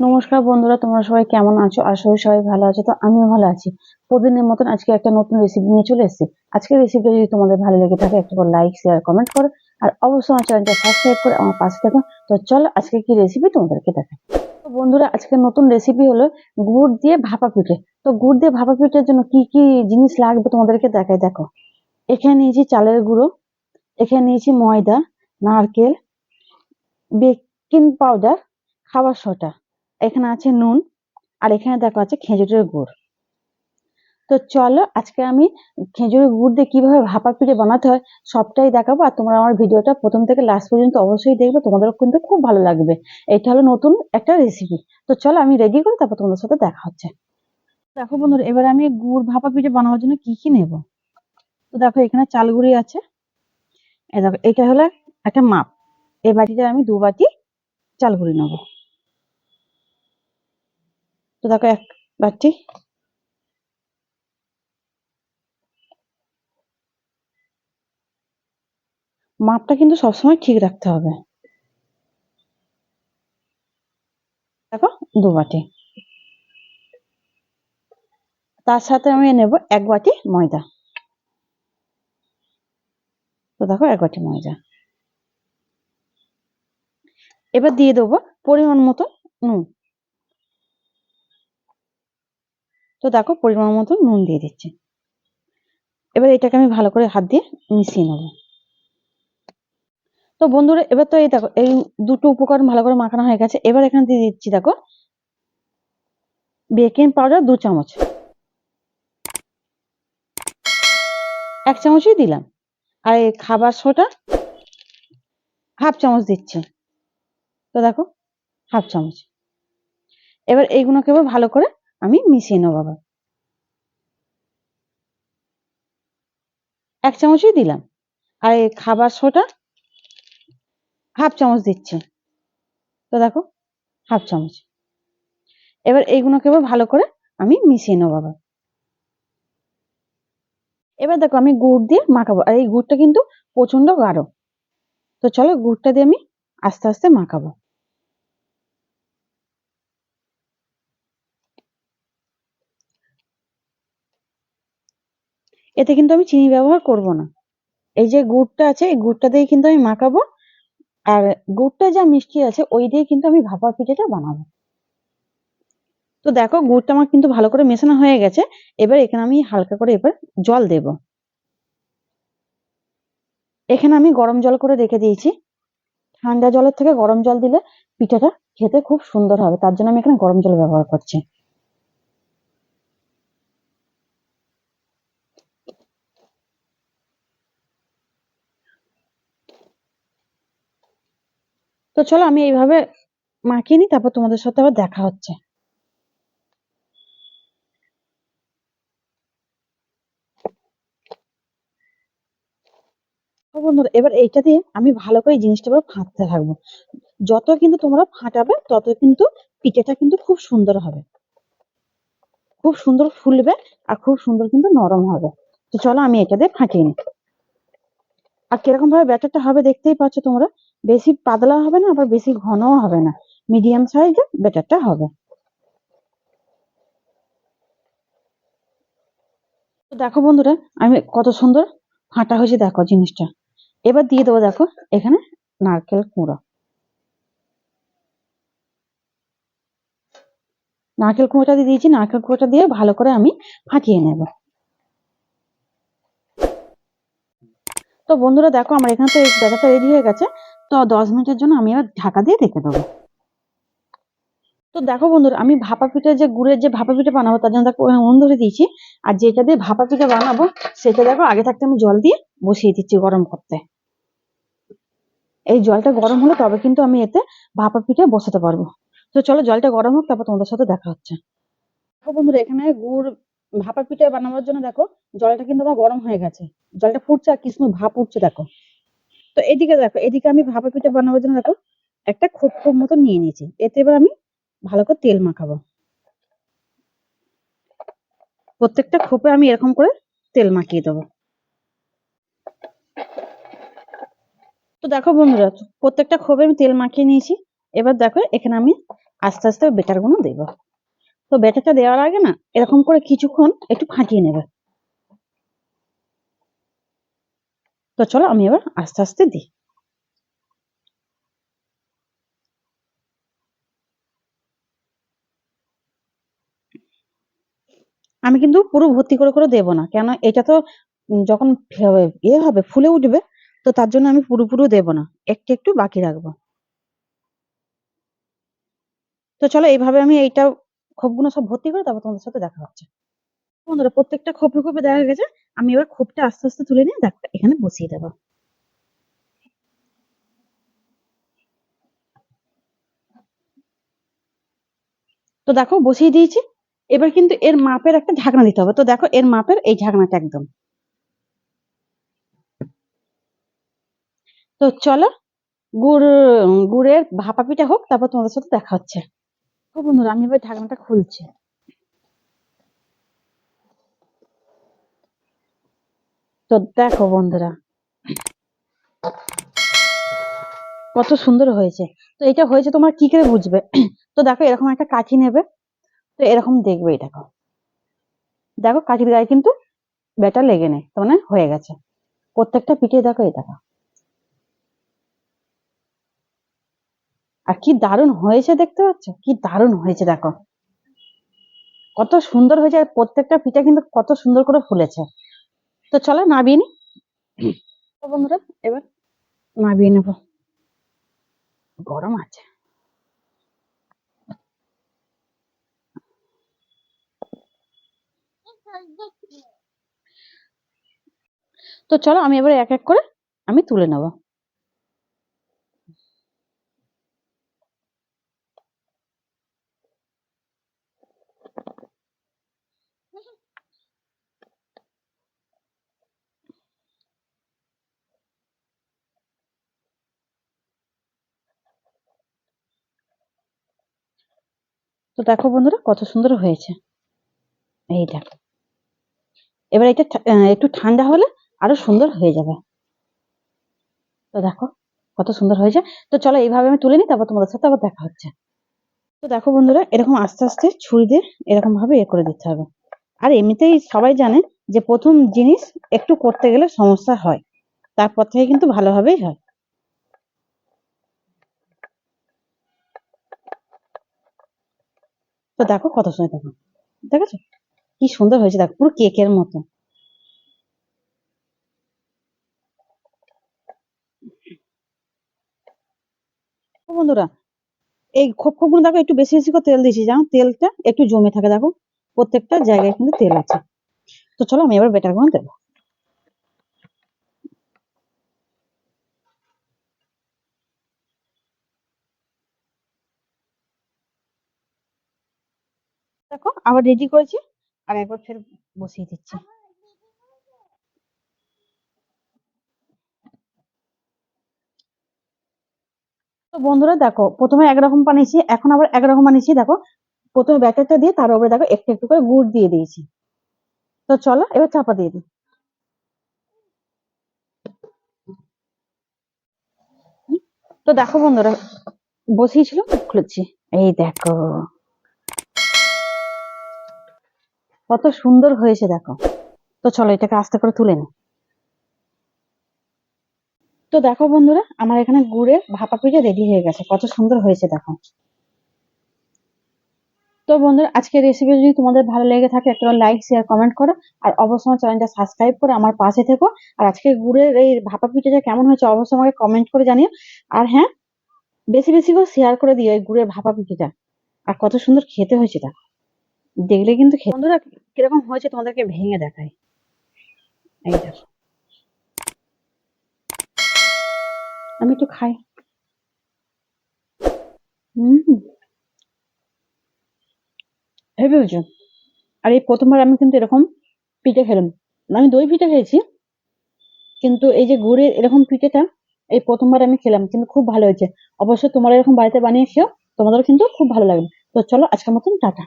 নমস্কার বন্ধুরা, তোমরা সবাই কেমন আছো? আশা করি সবাই ভালো আছো। তো আমিও ভালো আছি। প্রতিদিনের মতন আজকে একটা নতুন রেসিপি নিয়ে চলে এসেছি। আজকের রেসিপিটা যদি তোমাদের ভালো লেগে থাকে, একটা করে লাইক শেয়ার কমেন্ট করো। আর অবশ্যই আমার চ্যানেলটা সাবস্ক্রাইব করে আমার পাশে থাকো। তো চলো আজকে কি রেসিপি তোমাদেরকে দেখাই। তো বন্ধুরা, আজকে নতুন রেসিপি হলো গুড় দিয়ে ভাপা পিঠে। তো গুড় দিয়ে ভাপা পিঠের জন্য কি কি জিনিস লাগবে তোমাদেরকে দেখাই দেখো। এখানে নিয়েছি চালের গুঁড়ো, এখানে নিয়েছি ময়দা, নারকেল বেকিং পাউডার খাবার সোডা। এখানে আছে নুন, আর এখানে দেখো আছে খেজুরের গুড়। তো চলো আজকে আমি খেজুরের গুড় দিয়ে কীভাবে ভাপা পিঠে বানাতে হয় সবটাই দেখাবো, আর তোমরা আমার ভিডিওটা প্রথম থেকে লাস্ট পর্যন্ত অবশ্যই দেখবে, তোমাদেরও কিন্তু খুব ভালো লাগবে। এটা হলো নতুন একটা রেসিপি তো চলো আমি রেডি করি তারপর তোমাদের সাথে দেখা হচ্ছে। দেখো বন্ধুরা, এবার আমি গুড় ভাপা পিঠে বানানোর জন্য কি কি নেব? তো দেখো এখানে চাল গুঁড়ি আছে এটা হলো একটা মাপ। এই বাটিতে আমি দু বাটি চাল গুঁড়ি নেব। তো দেখো এক বাটি মাপটা কিন্তু সবসময় ঠিক রাখতে হবে। দেখো, দু বাটি। তার সাথে আমি নেব এক বাটি ময়দা। তো দেখো, এক বাটি ময়দা। এবার দিয়ে দেবো পরিমাণ মতো নুন। তো দেখো পরিমাণ মতো নুন দিয়ে দিচ্ছি। এবার এটাকে আমি ভালো করে হাত দিয়ে মিশিয়ে নেব। তো বন্ধুরা, এবার তো এই দেখো, এই দুটো উপকরণ ভালো করে মাখানো হয়ে গেছে। এবার এখানে দিয়ে দিচ্ছি দেখো, বেকিং পাউডার দু চামচ। এক চামচই দিলাম। আর এই খাবার সোটা হাফ চামচ দিচ্ছি। তো দেখো, হাফ চামচ। এবার এইগুলোকে এবার ভালো করে আমি মিশিয়ে নেব আবার। এক চামচই দিলাম। আর এই খাবার সোটা হাফ চামচ দিচ্ছি। তো দেখো, হাফ চামচ। এবার এইগুলোকে এবার ভালো করে আমি মিশিয়ে নেব আবার। এবার দেখো আমি গুড় দিয়ে মাখাবো। আর এই গুড়টা কিন্তু প্রচণ্ড গাঢ়। তো চলো গুড়টা দিয়ে আমি আস্তে আস্তে মাখাবো। এতে কিন্তু আমি চিনি ব্যবহার করব না। এই যে গুড়টা আছে, এই গুড়টা দিয়ে কিন্তু আমি মাখাবো। আর গুড়টা যা মিষ্টি আছে, ওই দিয়ে কিন্তু আমি ভাপা পিঠেটা বানাবো। তো দেখো, গুড়টা আমার কিন্তু ভালো করে মেশানো হয়ে গেছে। এবার এখানে আমি হালকা করে এবার জল দেব। এখানে আমি গরম জল করে রেখে দিয়েছি। ঠান্ডা জলের থেকে গরম জল দিলে পিঠাটা খেতে খুব সুন্দর হবে। তার জন্য আমি এখানে গরম জল ব্যবহার করছি। তো চলো আমি এইভাবে মাখিয়ে নিই, তারপর তোমাদের সাথে আবার দেখা হচ্ছে। বন্ধুরা, এবার এইটা দিয়ে আমি ভালো করে জিনিসটা এবার ফাটতে থাকব। যত কিন্তু তোমরা ফাটাবে, তত কিন্তু পিঠেটা কিন্তু খুব সুন্দর হবে। খুব সুন্দর ফুলবে আর খুব সুন্দর কিন্তু নরম হবে। তো চলো আমি এটা দিয়ে ফাটিয়ে নিই। আর কীরকম ভাবে ব্যাটারটা হবে দেখতেই পাচ্ছ তোমরা, বেশি পাতলা হবে না, আবার বেশি ঘনও হবে না। মিডিয়াম সাইজের ব্যাটারটা হবে। দেখো বন্ধুরা, আমি কত সুন্দর ফাটা হয়েছে দেখো জিনিসটা। এবার দিয়ে দেবো দেখো এখানে নারকেল কুঁড়ো। নারকেল কুঁড়োটা দিয়ে দিয়েছি, নারকেল কুঁড়োটা দিয়ে ভালো করে আমি ফাটিয়ে নেব তো বন্ধুরা দেখো, আমার এখানে তো ব্যাটারটা রেডি হয়ে গেছে। তো দশ মিনিটের জন্য আমি এবার ঢাকা দিয়ে রেখে দেবো। তো দেখো বন্ধুরা, আমি ভাপা পিঠে যে গুড়ের যে ভাপা পিঠে বানাবো, তার জন্য দেখো উনুন ধরে দিয়েছি। আর যেটা দিয়ে ভাপা পিঠে বানাবো, সেটা দেখো, আগে থাকতে আমি জল দিয়ে বসিয়ে দিচ্ছি গরম করতে। এই জলটা গরম হলে তবে কিন্তু আমি এতে ভাপা পিঠে বসাতে পারব। তো চলো, জলটা গরম হোক, তারপর তোমাদের সাথে দেখা হচ্ছে। দেখো বন্ধুরা, এখানে গুড়, ভাপা পিঠে বানানোর জন্য দেখো, জলটা কিন্তু আমার গরম হয়ে গেছে। জলটা ফুটছে আর কিছু ভাপ উঠছে, দেখো। তো এদিকে দেখো, এদিকে আমি ভাপা পিঠে বানাবার জন্য দেখো, একটা খোপ খোপ মতো নিয়ে নিয়েছি। এতে এবার আমি ভালো করে তেল মাখাবো। প্রত্যেকটা খোপে আমি এরকম করে তেল মাখিয়ে দেবো। তো দেখো বন্ধুরা, প্রত্যেকটা খোপে আমি তেল মাখিয়ে নিয়েছি। এবার দেখো, এখানে আমি আস্তে আস্তে বেটারগুলো দেবো। তো বেটারটা দেওয়ার আগে না, এরকম করে কিছুক্ষণ একটু ফাটিয়ে নেবে। তো চলো আমি এবার আস্তে আস্তে দিই। আমি কিন্তু পুরো ভর্তি করে করে দেবো না, কেন এটা তো যখন ইয়ে হবে, ফুলে উঠবে, তো তার জন্য আমি পুরো পুরো দেবো না, একটু একটু বাকি রাখব। তো চলো এইভাবে আমি এইটা খোপগুলো সব ভর্তি করে তারপর তোমাদের সাথে দেখা হচ্ছে। বন্ধুরা, প্রত্যেকটা খোপে খোপে দেখা গেছে আমি এবার খোপটা আস্তে আস্তে তুলে নিয়ে দেখো, এখানে বসিয়ে দেবো। তো দেখো, বসিয়ে দিয়েছি। এবার কিন্তু এর মাপের একটা ঢাকনা দিতে হবে। তো দেখো, এর মাপের এই ঢাকনাটা একদম। তো চলো, গুড়, গুড়ের ভাপা পিঠা হোক, তারপর তোমাদের সাথে দেখা হচ্ছে। বন্ধুরা, আমি এবার ঢাকনাটা খুলছি। তো দেখো বন্ধুরা, কত সুন্দর হয়েছে। তো এটা হয়েছে তোমার কি করে বুঝবে? তো দেখো এরকম একটা কাঠি নেবে, তো এরকম দেখবে এই দেখো। কাঠির গায়ে কিন্তু ব্যাটার লেগে নেই, তার মানে হয়ে গেছে। প্রত্যেকটা পিঠে দেখো এই দেখো। আর কি দারুণ হয়েছে দেখতে পাচ্ছ? কি দারুণ হয়েছে দেখো। কত সুন্দর হয়েছে, আর প্রত্যেকটা পিঠা কিন্তু কত সুন্দর করে ফুলেছে। তো চলো নাবিয়ে নি। বন্ধুরা এবার নাবিয়ে নেব। গরম আছে। তো চলো আমি এবার এক এক করে আমি তুলে নেব। তো দেখো বন্ধুরা, কত সুন্দর হয়েছে। এই দেখো। এবার এটা একটু ঠান্ডা হলে আরও সুন্দর হয়ে যাবে। তো দেখো, কত সুন্দর হয়েছে। তো চলো এইভাবে আমি তুলে নিই, তারপর তোমাদের সাথে আবার দেখা হচ্ছে। তো দেখো বন্ধুরা, এরকম আস্তে আস্তে ছুরি দিয়ে এরকম ভাবে এ করে দিতে হবে। আর এমনিতেই সবাই জানে যে প্রথম জিনিস একটু করতে গেলে সমস্যা হয়। তারপর থেকে কিন্তু ভালোভাবেই হয়। তো দেখো কত সময় দেখো। দেখেছ? কি সুন্দর হয়েছে, দেখো, পুরো কেকের মতো। বন্ধুরা, এই খোপ খোপ দেখো, একটু বেশি বেশি করে তেল দিয়েছি, জানো? তেলটা একটু জমে থাকে, দেখো। প্রত্যেকটা জায়গায় কিন্তু তেল আছে। তো চলো আমি এবার বেটারগুলো দেবো। দেখো, আবার রেডি করেছি, আর একবার ফের বসিয়ে দিচ্ছি। তো বন্ধুরা দেখো, প্রথমে একরকম বানিয়েছি এখন আবার একরকম বানিয়েছি দেখো। প্রথমে ব্যাটারটা দিয়ে তার উপরে দেখো একটু একটু করে গুড় দিয়ে দিয়েছি। তো চলো, এবার চাপা দিয়ে দিই। তো দেখো বন্ধুরা বসিয়েছিল খুলেছি। এই দেখো। কত সুন্দর হয়েছে দেখো। তো চলো এটাকে আস্তে করে তুলে নি। তো দেখো বন্ধুরা, আমার এখানে গুড়ের ভাপা পিঠে রেডি হয়ে গেছে। কত সুন্দর হয়েছে দেখো। তো বন্ধুরা, আজকের রেসিপি যদি তোমাদের ভালো লেগে থাকে, একটা লাইক শেয়ার কমেন্ট করো। আর অবশ্যই চ্যানেলটা সাবস্ক্রাইব করে আমার পাশে থেকো। আর আজকে গুড়ের এই ভাপা পিঠাটা কেমন হয়েছে অবশ্যই আমাকে কমেন্ট করে জানিও। আর হ্যাঁ বেশি বেশি করে শেয়ার করে দিও এই গুড়ের ভাপা পিঠাটা। আর কত সুন্দর খেতে হয়েছে দেখো দেখলে কিন্তু বন্ধুরা, কীরকম হয়েছে তোমাদেরকে ভেঙে দেখাই। এই দেখো। আমি একটু খাই। হেভি হয়েছে আর এই প্রথমবার আমি কিন্তু এরকম পিঠে খেলাম। আমি দই পিঠে খেয়েছি, কিন্তু এই যে গুড়ের এরকম পিঠেটা এই প্রথমবার আমি খেলাম, কিন্তু খুব ভালো হয়েছে। অবশ্যই তোমরা এরকম বাড়িতে বানিয়ে খেও তোমাদেরও কিন্তু খুব ভালো লাগবে। তো চলো, আজকের মতন টাটা।